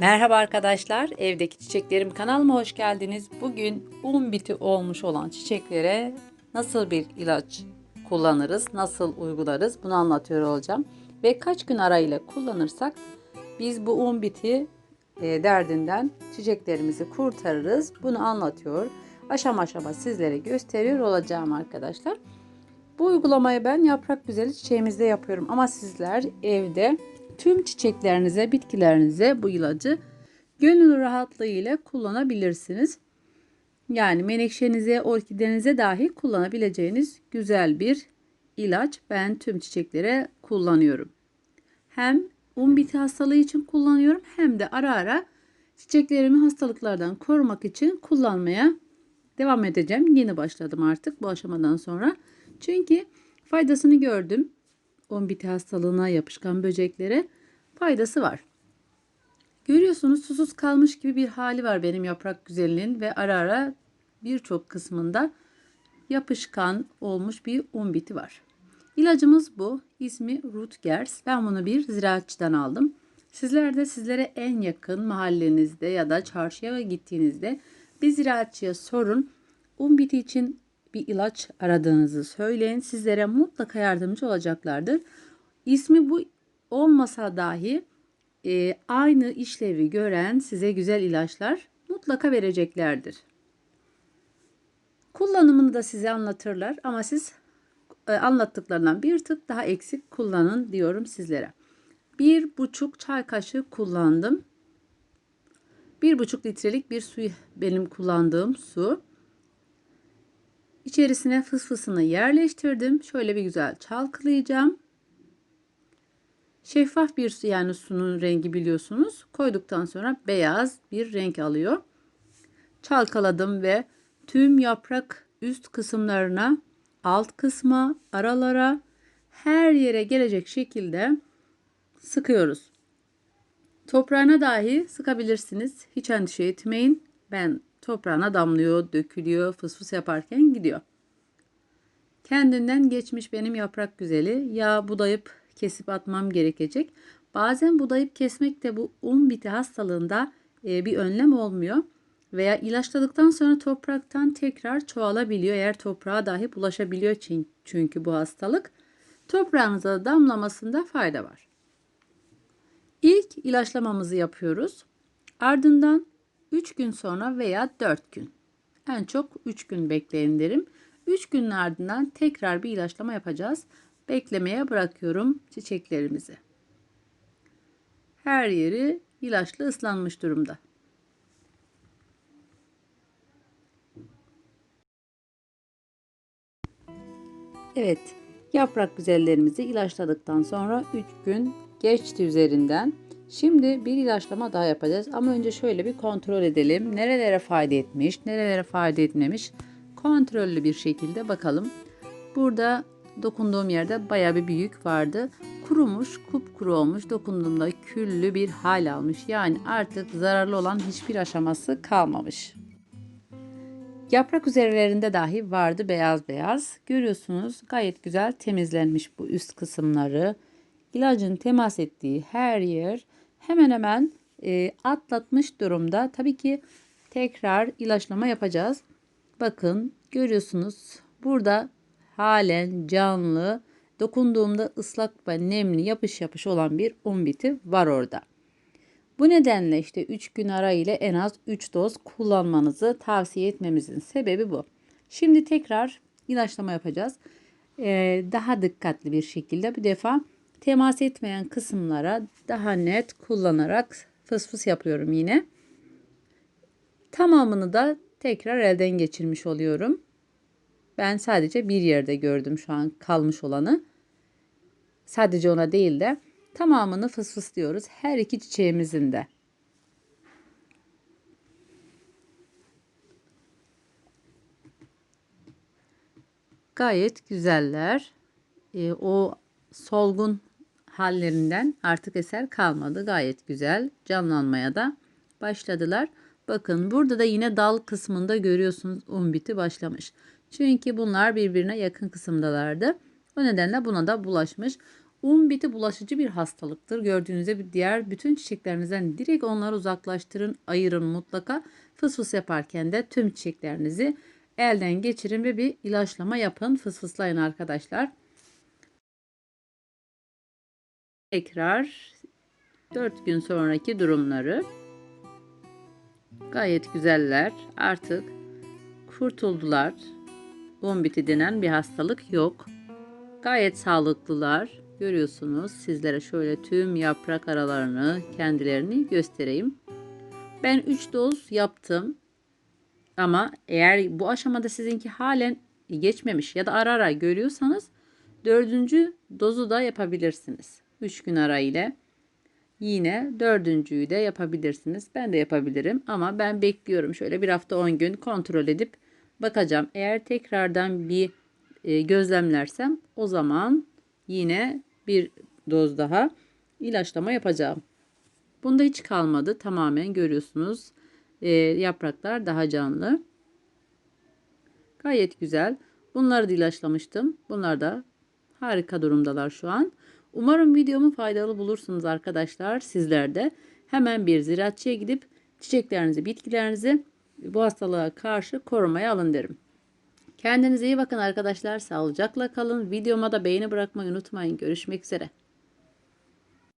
Merhaba arkadaşlar, evdeki çiçeklerim kanalıma hoş geldiniz. Bugün un biti olmuş olan çiçeklere nasıl bir ilaç kullanırız, nasıl uygularız bunu anlatıyor olacağım. Ve kaç gün arayla kullanırsak biz bu un biti e, derdinden çiçeklerimizi kurtarırız. Bunu anlatıyor. Aşama aşama sizlere gösteriyor olacağım arkadaşlar. Bu uygulamayı ben yaprak güzeli çiçeğimizde yapıyorum ama sizler evde tüm çiçeklerinize, bitkilerinize bu ilacı gönül rahatlığıyla kullanabilirsiniz. Yani menekşenize, orkidenize dahi kullanabileceğiniz güzel bir ilaç. Ben tüm çiçeklere kullanıyorum. Hem un biti hastalığı için kullanıyorum hem de ara ara çiçeklerimi hastalıklardan korumak için kullanmaya devam edeceğim. Yeni başladım artık bu aşamadan sonra. Çünkü faydasını gördüm. Un biti hastalığına yapışkan böceklere faydası var. Görüyorsunuz susuz kalmış gibi bir hali var benim yaprak güzelinin ve ara ara birçok kısmında yapışkan olmuş bir un biti var. İlacımız bu. İsmi Rutgers. Ben bunu bir ziraatçıdan aldım. Sizler de sizlere en yakın mahallenizde ya da çarşıya gittiğinizde bir ziraatçıya sorun. Un biti için bir ilaç aradığınızı söyleyin. Sizlere mutlaka yardımcı olacaklardır. İsmi bu olmasa dahi e, aynı işlevi gören size güzel ilaçlar mutlaka vereceklerdir. Kullanımını da size anlatırlar ama siz e, anlattıklarından bir tık daha eksik kullanın diyorum sizlere. Bir buçuk çay kaşığı kullandım. Bir buçuk litrelik bir su benim kullandığım su. İçerisine fısfısını yerleştirdim. Şöyle bir güzel çalkalayacağım. Şeffaf bir su yani sunun rengi biliyorsunuz. Koyduktan sonra beyaz bir renk alıyor. Çalkaladım ve tüm yaprak üst kısımlarına, alt kısma, aralara, her yere gelecek şekilde sıkıyoruz. Toprağına dahi sıkabilirsiniz. Hiç endişe etmeyin. Ben toprağına damlıyor, dökülüyor, fısfıs yaparken gidiyor. Kendinden geçmiş benim yaprak güzeli. Yağ budayıp kesip atmam gerekecek. Bazen budayıp kesmek de bu un biti hastalığında e, bir önlem olmuyor. Veya ilaçladıktan sonra topraktan tekrar çoğalabiliyor. Eğer toprağa dahi bulaşabiliyor çünkü bu hastalık. Toprağınıza damlamasında fayda var. İlk ilaçlamamızı yapıyoruz. Ardından 3 gün sonra veya 4 gün. En çok 3 gün bekleyin derim. 3 günün ardından tekrar bir ilaçlama yapacağız. Beklemeye bırakıyorum çiçeklerimizi. Her yeri ilaçla ıslanmış durumda. Evet, yaprak güzellerimizi ilaçladıktan sonra 3 gün geçti üzerinden. Şimdi bir ilaçlama daha yapacağız ama önce şöyle bir kontrol edelim. Nerelere fayda etmiş, nerelere fayda etmemiş kontrollü bir şekilde bakalım. Burada dokunduğum yerde baya bir büyük vardı. Kurumuş, kupkuru olmuş. Dokunduğumda küllü bir hal almış. Yani artık zararlı olan hiçbir aşaması kalmamış. Yaprak üzerlerinde dahi vardı beyaz beyaz. Görüyorsunuz gayet güzel temizlenmiş bu üst kısımları. İlacın temas ettiği her yer hemen hemen e, atlatmış durumda. Tabii ki tekrar ilaçlama yapacağız. Bakın görüyorsunuz burada halen canlı dokunduğumda ıslak ve nemli yapış yapış olan bir un biti var orada. Bu nedenle işte 3 gün ara ile en az 3 doz kullanmanızı tavsiye etmemizin sebebi bu. Şimdi tekrar ilaçlama yapacağız. Ee, daha dikkatli bir şekilde bu defa temas etmeyen kısımlara daha net kullanarak fıs fıs yapıyorum yine. Tamamını da tekrar elden geçirmiş oluyorum. Ben sadece bir yerde gördüm şu an kalmış olanı. Sadece ona değil de tamamını fıs fıs diyoruz her iki çiçeğimizin de. Gayet güzeller. E, o solgun hallerinden artık eser kalmadı. Gayet güzel canlanmaya da başladılar. Bakın burada da yine dal kısmında görüyorsunuz un biti başlamış. Çünkü bunlar birbirine yakın kısımdalardı. O nedenle buna da bulaşmış. Un biti bulaşıcı bir hastalıktır. Gördüğünüz gibi diğer bütün çiçeklerinizden direkt onları uzaklaştırın, ayırın mutlaka. Fıs fıs yaparken de tüm çiçeklerinizi elden geçirin ve bir ilaçlama yapın. Fıs fıslayın arkadaşlar. Tekrar 4 gün sonraki durumları. Gayet güzeller. Artık kurtuldular. Bombiti denen bir hastalık yok. Gayet sağlıklılar. Görüyorsunuz. Sizlere şöyle tüm yaprak aralarını, kendilerini göstereyim. Ben 3 doz yaptım. Ama eğer bu aşamada sizinki halen geçmemiş ya da ara ara görüyorsanız dördüncü dozu da yapabilirsiniz. 3 gün ara ile yine dördüncüyü de yapabilirsiniz. Ben de yapabilirim ama ben bekliyorum. Şöyle bir hafta 10 gün kontrol edip bakacağım. Eğer tekrardan bir e, gözlemlersem o zaman yine bir doz daha ilaçlama yapacağım. Bunda hiç kalmadı. Tamamen görüyorsunuz. E, yapraklar daha canlı. Gayet güzel. Bunları da ilaçlamıştım. Bunlar da harika durumdalar şu an. Umarım videomu faydalı bulursunuz arkadaşlar. Sizler de hemen bir ziraatçıya gidip çiçeklerinizi, bitkilerinizi bu hastalığa karşı korumaya alın derim. Kendinize iyi bakın arkadaşlar. Sağlıcakla kalın. Videoma da beğeni bırakmayı unutmayın. Görüşmek üzere.